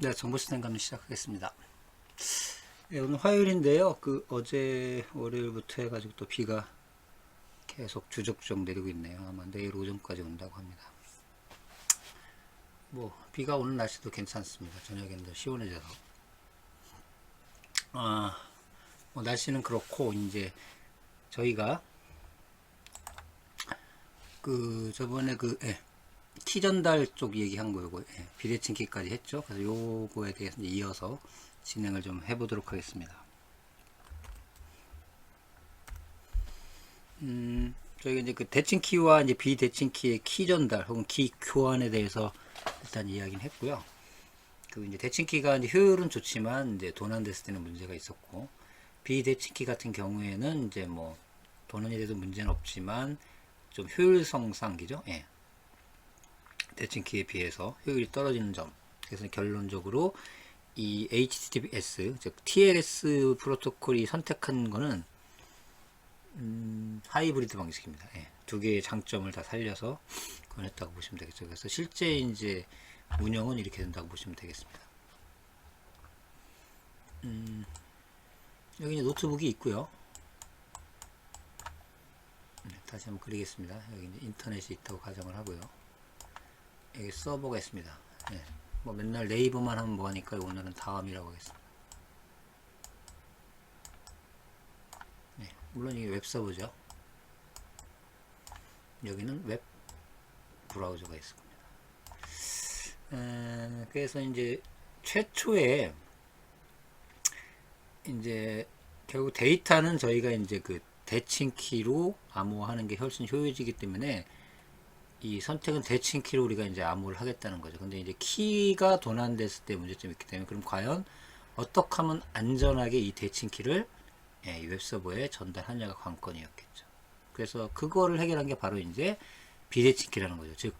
네, 정보 시스템 감독 시작하겠습니다. 네, 오늘 화요일인데요. 그 어제 월요일부터 해가지고 또 비가 계속 주적주적 내리고 있네요. 아마 내일 오전까지 온다고 합니다. 뭐 비가 오는 날씨도 괜찮습니다. 저녁에는 더 시원해져서. 아, 뭐 날씨는 그렇고 이제 저희가 그 저번에 그 예, 키 전달 쪽 얘기한 거 요거 예, 비대칭 키까지 했죠. 그래서 요거에 대해서 이어서 진행을 좀 해보도록 하겠습니다. 음, 저희가 이제 그 대칭 키와 이제 비대칭 키의 키 전달 혹은 키 교환에 대해서 일단 이야기는 했고요. 그 이제 대칭 키가 이제 효율은 좋지만 이제 도난됐을 때는 문제가 있었고 비대칭 키 같은 경우에는 이제 뭐 도난이 돼도 문제는 없지만 좀 효율성상 기죠. 예. 대칭 키에 비해서 효율이 떨어지는 점. 그래서 결론적으로 이 HTTPS 즉 TLS 프로토콜이 선택한 거는 음, 하이브리드 방식입니다. 예. 두 개의 장점을 다 살려서 그걸 했다고 보시면 되겠죠. 그래서 실제 이제 운영은 이렇게 된다고 보시면 되겠습니다. 음, 여기 이제 노트북이 있고요. 네, 다시 한번 그리겠습니다. 여기 이제 인터넷이 있다고 가정을 하고요. 여기 서버가 있습니다. 네, 뭐 맨날 네이버만 하면 뭐하니까 오늘은 다음이라고 하겠습니다. 네, 물론 이게 웹 서버죠. 여기는 웹 브라우저가 있을 겁니다. 에, 그래서 이제 최초에 이제 결국 데이터는 저희가 이제 그 대칭 키로 암호화하는 게 훨씬 효율이기 때문에 이 선택은 대칭 키로 우리가 이제 암호를 하겠다는 거죠. 근데 이제 키가 도난됐을 때 문제점이 있기 때문에 그럼 과연 어떻게 하면 안전하게 이 대칭 키를 예, 이 웹서버에 전달하냐가 관건이었겠죠. 그래서 그거를 해결한 게 바로 이제 비대칭 키라는 거죠. 즉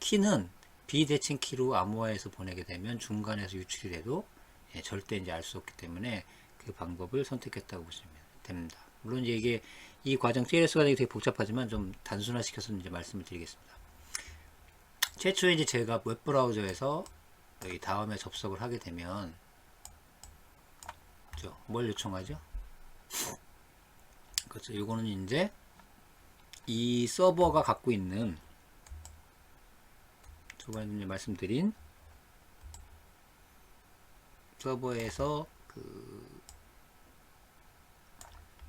키는 비대칭 키로 암호화해서 보내게 되면 중간에서 유출이 돼도 예, 절대 이제 알 수 없기 때문에 그 방법을 선택했다고 보시면. 물론 이제 이게 이 과정 TLS 과정이 되게 복잡하지만 좀 단순화 시켜서 이제 말씀을 드리겠습니다. 최초에 이제 제가 웹 브라우저에서 여기 다음에 접속을 하게 되면? 뭘 요청하죠? 그렇죠. 요거는 이제 이 서버가 갖고 있는 이제 말씀드린 서버에서 그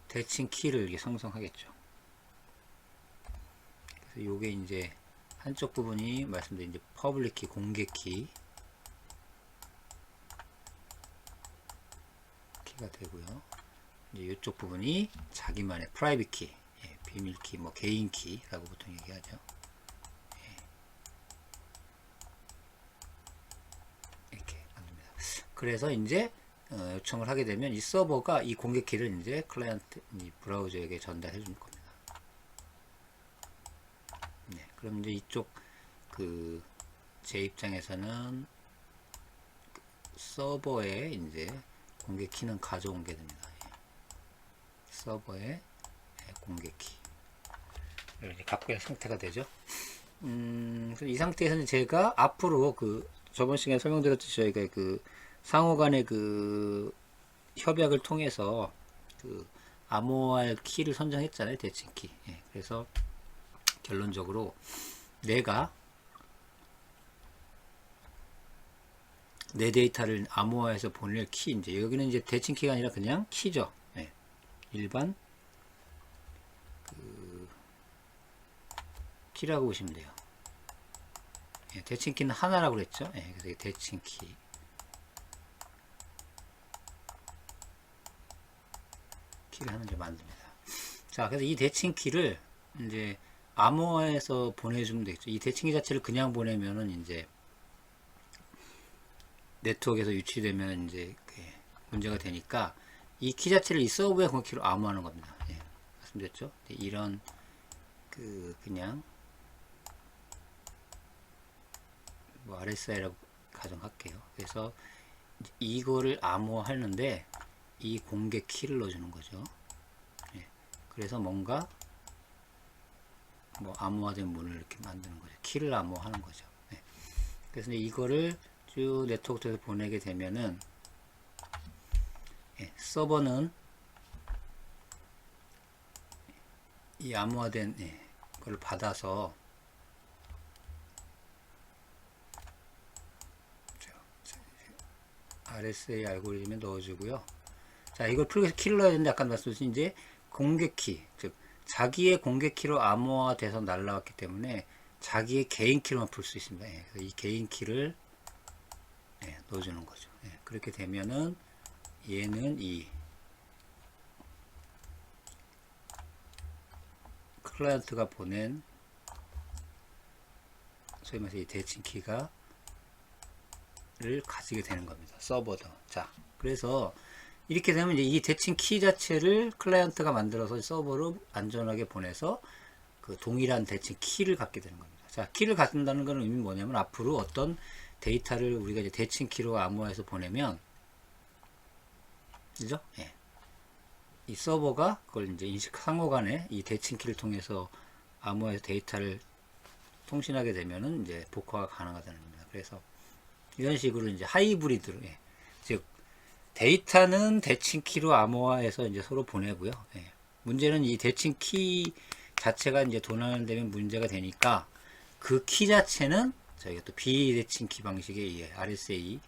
대칭 키를 이렇게 생성하겠죠. 그래서 요게 이제 한쪽 부분이 말씀드린 이제 퍼블릭 키, 공개 키 키가 되고요. 이제 이쪽 부분이 자기만의 프라이빗 키, 예, 비밀 키, 뭐 개인 키라고 보통 얘기하죠. 예. 그래서 이제 어, 요청을 하게 되면 이 서버가 이 공개 키를 이제 클라이언트 이 브라우저에게 전달해 줄 겁니다. 네, 그럼 이제 이쪽 그 제 입장에서는 그 서버에 이제 공개 키는 가져온 게 됩니다. 예. 서버에 예, 공개 키 이렇게 갖고 있는 상태가 되죠. 음, 이 상태에서는 제가 앞으로 그 저번 시간에 설명드렸듯이 저희가 그 상호 간의 그 협약을 통해서 그 암호화할 키를 선정했잖아요. 대칭 키. 예, 그래서 결론적으로 내가 내 데이터를 암호화해서 보낼 키 이제 여기는 이제 대칭 키가 아니라 그냥 키죠. 예, 일반 그 키라고 보시면 돼요. 예, 대칭 키는 하나라고 그랬죠. 예, 그래서 대칭 키. 키를 하나 좀 만듭니다. 자, 그래서 이 대칭 키를 이제 암호화해서 보내주면 되겠죠. 이 대칭 키 자체를 그냥 보내면은 이제 네트워크에서 유치되면 이제 문제가 되니까 이 키 자체를 이 서버의 공키로 암호하는 겁니다. 예, 말씀드렸죠. 이런 그 그냥 뭐 RSI라고 가정할게요. 그래서 이거를 암호하는데 이 공개 키를 넣어주는 거죠. 예, 그래서 뭔가 뭐 암호화된 문을 이렇게 만드는 거죠. 키를 암호하는 거죠. 예, 그래서 이거를 쭉 네트워크에서 보내게 되면은 예, 서버는 이 암호화된 예, 걸 받아서 RSA 알고리즘에 넣어주고요. 자, 이걸 풀기 위해서 키를 넣어야 되는데 아까 말씀드린 이제 공개 키, 즉 자기의 공개 키로 암호화돼서 날라왔기 때문에 자기의 개인 키로만 풀 수 있습니다. 예, 그래서 이 개인 키를 예, 넣어주는 거죠. 예, 그렇게 되면은 얘는 이 클라이언트가 보낸 소위 말해서 이 대칭 키가 를 가지게 되는 겁니다. 서버도. 자, 그래서 이렇게 되면 이제 이 대칭 키 자체를 클라이언트가 만들어서 서버로 안전하게 보내서 그 동일한 대칭 키를 갖게 되는 겁니다. 자, 키를 갖는다는 것은 의미 뭐냐면 앞으로 어떤 데이터를 우리가 이제 대칭 키로 암호화해서 보내면 그죠? 예. 이 서버가 그걸 이제 인식 상호 간에 이 대칭 키를 통해서 암호화해서 데이터를 통신하게 되면은 이제 복화가 가능하다는 겁니다. 그래서 이런 식으로 이제 하이브리드로 예. 즉 데이터는 대칭 키로 암호화해서 이제 서로 보내고요. 예. 문제는 이 대칭 키 자체가 이제 도난되면 문제가 되니까 그 키 자체는 저희가 또 비대칭 키 방식의 이 RSA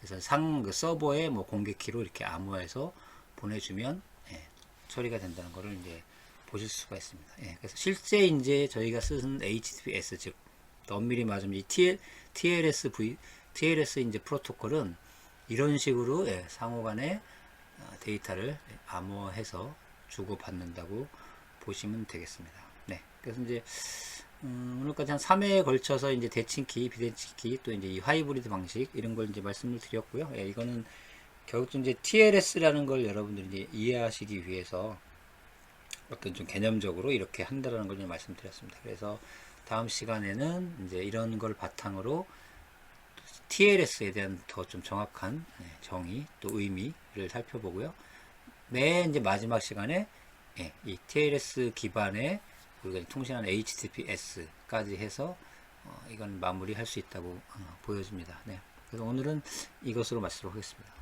그래서 상 그 서버에 뭐 공개 키로 이렇게 암호화해서 보내주면 예, 처리가 된다는 것을 이제 보실 수가 있습니다. 예, 그래서 실제 이제 저희가 쓰는 HTTPS 즉 엄밀히 말하면 이 TL, TLS V TLS 이제 프로토콜은 이런 식으로 예, 상호간에 어, 데이터를 암호화해서 주고받는다고 보시면 되겠습니다. 네, 그래서 이제 음, 오늘까지 한 3회에 걸쳐서 이제 대칭키, 비대칭키, 또 이제 이 하이브리드 방식 이런 걸 이제 말씀을 드렸고요. 예, 이거는 결국 좀 이제 TLS라는 걸 여러분들이 이제 이해하시기 위해서 어떤 좀 개념적으로 이렇게 한다라는 걸 이제 말씀드렸습니다. 그래서 다음 시간에는 이제 이런 걸 바탕으로 TLS에 대한 더 좀 정확한 예, 정의 또 의미를 살펴보고요. 매 이제 마지막 시간에 예, 이 TLS 기반의 우리가 통신하는 HTTPS까지 해서 어, 이건 마무리할 수 있다고 어, 보여집니다. 네. 그래서 오늘은 이것으로 마치도록 하겠습니다.